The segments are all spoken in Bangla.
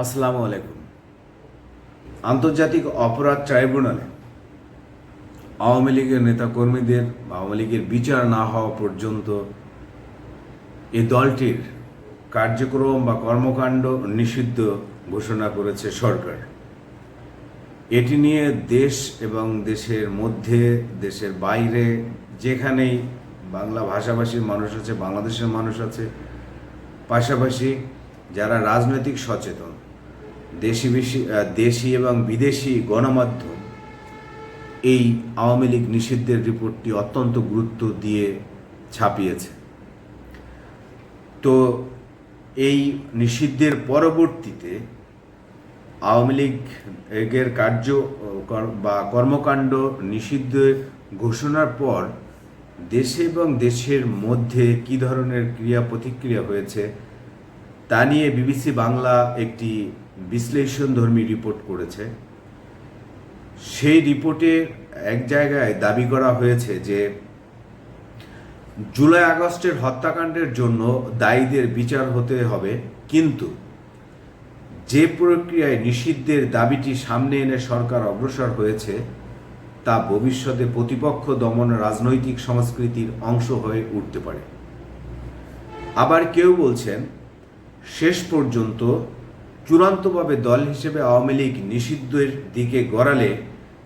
আসসালামু আলাইকুম। আন্তর্জাতিক অপরাধ ট্রাইব্যুনালে আওয়ামী লীগের নেতাকর্মীদের বা আওয়ামী লীগের বিচার না হওয়া পর্যন্ত এই দলটির কার্যক্রম বা কর্মকাণ্ড নিষিদ্ধ ঘোষণা করেছে সরকার। এটি নিয়ে দেশ এবং দেশের মধ্যে, দেশের বাইরে যেখানেই বাংলা ভাষাভাষীর মানুষ আছে, বাংলাদেশের মানুষ আছে, পাশাপাশি যারা রাজনৈতিক সচেতন, দেশি বেশি দেশি এবং বিদেশি গণমাধ্যম, এই আওয়ামী লীগ নিষিদ্ধের রিপোর্টটি অত্যন্ত গুরুত্ব দিয়ে ছাপিয়েছে। তো এই নিষিদ্ধের পরবর্তীতে আওয়ামী লীগের কার্য বা কর্মকাণ্ড নিষিদ্ধ ঘোষণার পর দেশে এবং দেশের মধ্যে কি ধরনের ক্রিয়া প্রতিক্রিয়া হয়েছে তা নিয়ে বিবিসি বাংলা একটি বিশ্লেষণধর্মী রিপোর্ট করেছে। সেই রিপোর্টে এক জায়গায় দাবি করা হয়েছে যে, জুলাই আগস্টের হত্যাকাণ্ডের জন্য দায়ীদের বিচার হতে হবে, কিন্তু যে প্রক্রিয়ায় নিষিদ্ধের দাবিটি সামনে এনে সরকার অগ্রসর হয়েছে, তা ভবিষ্যতে প্রতিপক্ষ দমন রাজনৈতিক সংস্কৃতির অংশ হয়ে উঠতে পারে। আবার কেউ বলছেন শেষ পর্যন্ত চূড়ান্তভাবে দল হিসেবে আওয়ামী লীগ নিষিদ্ধের দিকে গড়ালে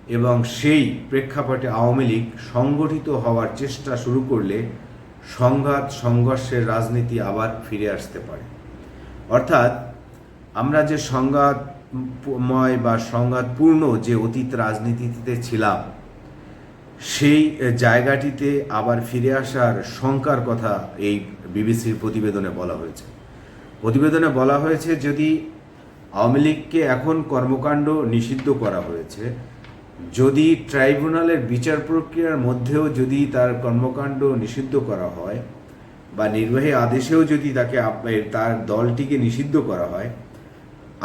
এবং সেই প্রেক্ষাপটে আওয়ামী লীগ সংগঠিত হওয়ার চেষ্টা শুরু করলে সংঘাত, সংঘর্ষের রাজনীতি আবার ফিরে আসতে পারে। অর্থাৎ আমরা যে সংঘাতময় বা সংঘাতপূর্ণ যে অতীত রাজনীতিতে ছিলাম, সেই জায়গাটিতে আবার ফিরে আসার শঙ্কার কথা এই বিবিসির প্রতিবেদনে বলা হয়েছে। প্রতিবেদনে বলা হয়েছে, যদি আওয়ামী লীগকে এখন কর্মকাণ্ড নিষিদ্ধ করা হয়েছে, যদি ট্রাইব্যুনালের বিচার প্রক্রিয়ার মধ্যেও যদি তার কর্মকাণ্ড নিষিদ্ধ করা হয়, বা নির্বাহী আদেশেও যদি তাকে তার দলটিকে নিষিদ্ধ করা হয়,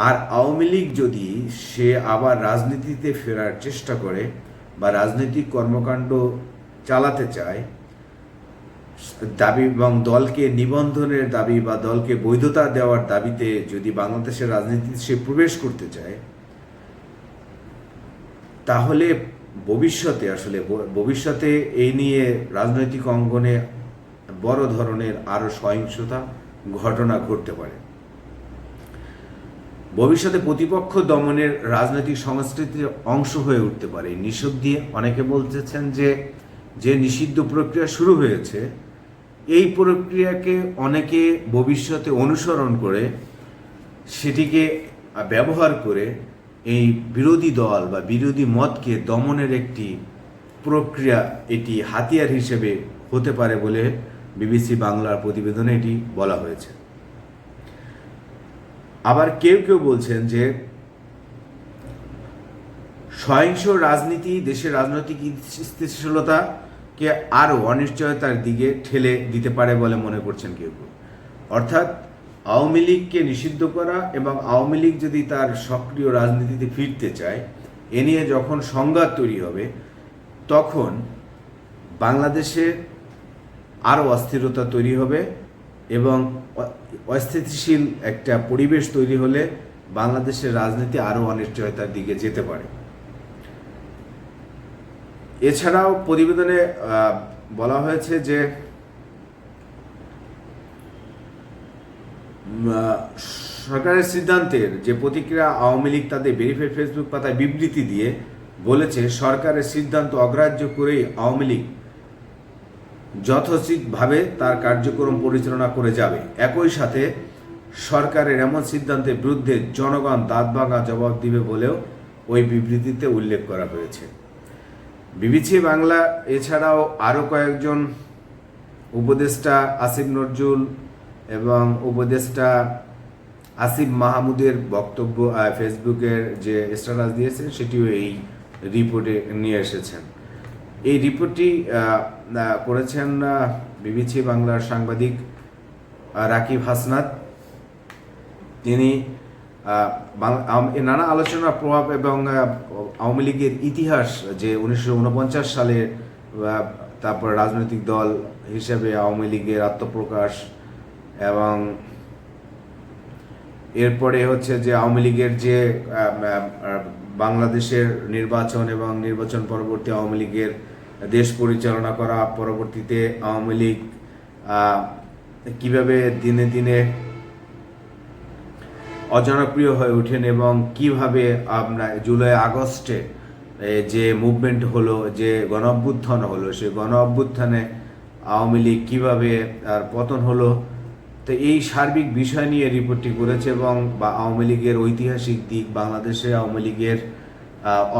আর আওয়ামী লীগ যদি সে আবার রাজনীতিতে ফেরার চেষ্টা করে, বা রাজনৈতিক কর্মকাণ্ড চালাতে চায় দাবি এবং দলকে নিবন্ধনের দাবি বা দলকে বৈধতা দেওয়ার দাবিতে যদি বাংলাদেশের রাজনীতিতে সে প্রবেশ করতে চায়, তাহলে ভবিষ্যতে আসলে ভবিষ্যতে এই নিয়ে রাজনৈতিক অঙ্গনে বড় ধরনের আরও সহিংসতা ঘটনা ঘটতে পারে। ভবিষ্যতে প্রতিপক্ষ দমনের রাজনৈতিক সংস্কৃতির অংশ হয়ে উঠতে পারে। নিষেধ দিয়ে অনেকে বলতেছেন যে যে নিষিদ্ধ প্রক্রিয়া শুরু হয়েছে এই প্রক্রিয়াকে অনেকে ভবিষ্যতে অনুসরণ করে সেটিকে ব্যবহার করে এই বিরোধী দল বা বিরোধী মতকে দমনের একটি প্রক্রিয়া এটি হাতিয়ার হিসেবে হতে পারে বলে বিবিসি বাংলার প্রতিবেদনে এটি বলা হয়েছে। আবার কেউ কেউ বলছেন যে সহিংস রাজনীতি, দেশের রাজনৈতিক স্থিতিশীলতাকে আরও অনিশ্চয়তার দিকে ঠেলে দিতে পারে বলে মনে করছেন কেউ কেউ। অর্থাৎ আওয়ামী লীগকে নিষিদ্ধ করা এবং আওয়ামী লীগ যদি তার সক্রিয় রাজনীতিতে ফিরতে চায়, এ নিয়ে যখন সংঘাত তৈরি হবে, তখন বাংলাদেশে আরও অস্থিরতা তৈরি হবে এবং অস্থিতিশীল একটা পরিবেশ তৈরি হলে বাংলাদেশের রাজনীতি আরও অনিশ্চয়তার দিকে যেতে পারে। এছাড়াও প্রতিবেদনে বলা হয়েছে যে সরকারের সিদ্ধান্তের যে প্রতিক্রিয়া আওয়ামী লীগ তাদের ভেরিফাইড ফেসবুক পাতায় বিবৃতি দিয়ে বলেছে, সরকারের সিদ্ধান্ত অগ্রাহ্য করেই আওয়ামী লীগ যথোচিতভাবে তার কার্যক্রম পরিচালনা করে যাবে। একই সাথে সরকারের এমন সিদ্ধান্তের বিরুদ্ধে জনগণ দাঁত ভাঙা জবাব দিবে বলেও ওই বিবৃতিতে উল্লেখ করা হয়েছে। বিবিসি বাংলা, এছাড়াও আরও কয়েকজন উপদেষ্টা আসিফ নজরুল এবং উপদেষ্টা আসিফ মাহমুদের বক্তব্য ফেসবুকের যে স্ট্যাটাস দিয়েছেন, সেটিও এই রিপোর্টে নিয়ে এসেছেন। এই রিপোর্টটি করেছেন বিবিসি বাংলার সাংবাদিক রাকিব হাসনাত। তিনি নানা আলোচনার প্রভাব এবং আওয়ামী লীগের ইতিহাস যে উনিশশো উনপঞ্চাশ সালে তারপর রাজনৈতিক দল হিসেবে আওয়ামী লীগের আত্মপ্রকাশ এবং এরপরে হচ্ছে যে আওয়ামী লীগের যে বাংলাদেশের নির্বাচন এবং নির্বাচন পরবর্তী আওয়ামী লীগের দেশ পরিচালনা করা, পরবর্তীতে আওয়ামী লীগ কীভাবে দিনে দিনে অজনপ্রিয় হয়ে ওঠেন এবং কীভাবে আমরা জুলাই আগস্টে যে মুভমেন্ট হলো, যে গণ অভ্যুত্থান হলো সেই গণ অভ্যুত্থানে আওয়ামী লীগ কীভাবে তার পতন হলো, তো এই সার্বিক বিষয় নিয়ে রিপোর্টটি করেছে এবং বা আওয়ামী লীগের ঐতিহাসিক দিক, বাংলাদেশে আওয়ামী লীগের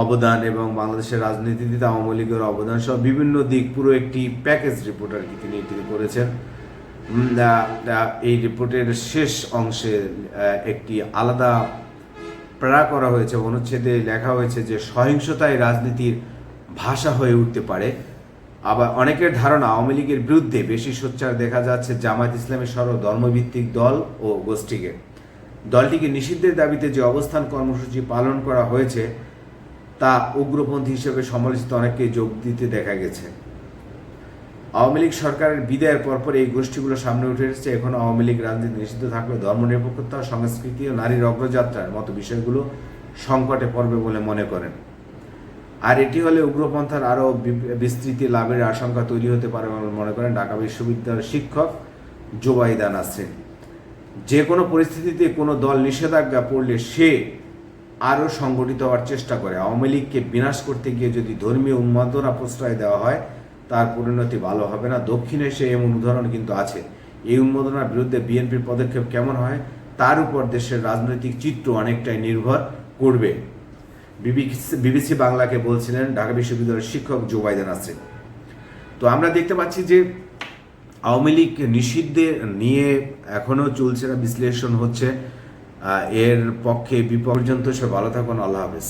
অবদান এবং বাংলাদেশের রাজনীতিতে আওয়ামী লীগের অবদান সব বিভিন্ন দিক, পুরো একটি প্যাকেজ রিপোর্ট আর কি তিনি করেছেন। এই রিপোর্টের শেষ অংশে একটি আলাদা প্রেরণা করা হয়েছে, অনুচ্ছেদে লেখা হয়েছে যে সহিংসতায় রাজনীতির ভাষা হয়ে উঠতে পারে। আবার অনেকের ধারণা, আওয়ামী লীগের বিরুদ্ধে বেশি সোচ্চার দেখা যাচ্ছে জামায়াত ইসলামের সর্ব ধর্মভিত্তিক দল ও গোষ্ঠীকে। দলটিকে নিষিদ্ধের দাবিতে যে অবস্থান কর্মসূচি পালন করা হয়েছে, তা উগ্রপন্থী হিসেবে সমালোচিত অনেককে যোগ দিতে দেখা গেছে। আওয়ামী লীগ সরকারের বিদায়ের পরপর এই গোষ্ঠীগুলো সামনে উঠে এসেছে। এখন আওয়ামী লীগ রাজনীতি নিষিদ্ধ থাকলে ধর্মনিরপেক্ষতা, সংস্কৃতি ও নারীর অগ্রযাত্রার মতো বিষয়গুলো সংকটে পড়বে বলে মনে করেন। আর এটি হলে উগ্রপন্থার আরও বিস্তৃতি লাভের আশঙ্কা তৈরি হতে পারে বলে মনে করেন ঢাকা বিশ্ববিদ্যালয়ের শিক্ষক জোবাইদা নাসরিন। যে কোনো পরিস্থিতিতে কোনো দল নিষেধাজ্ঞা পড়লে সে আরও সংগঠিত হওয়ার চেষ্টা করে। আওয়ামী লীগকে বিনাশ করতে গিয়ে যদি ধর্মীয় উন্মাদনা প্রশ্রয় দেওয়া হয় তার পরিণতি ভালো হবে না। দক্ষিণে সে এমন উদাহরণ কিন্তু আছে। এই উন্মাদনার বিরুদ্ধে বিএনপির পদক্ষেপ কেমন হয়? তার উপর দেশের রাজনৈতিক চিত্র অনেকটাই নির্ভর করবে। বিবিসি বাংলাকে বলছিলেন ঢাকা বিশ্ববিদ্যালয়ের শিক্ষক জোবাইদা নাসরিন তো আমরা দেখতে পাচ্ছি যে আওয়ামী লীগ নিষিদ্ধের নিয়ে এখনও চলছে না, বিশ্লেষণ হচ্ছে। এর পক্ষে বিপর্যন্ত। সে ভালো থাকুন, আল্লাহ হাফেজ।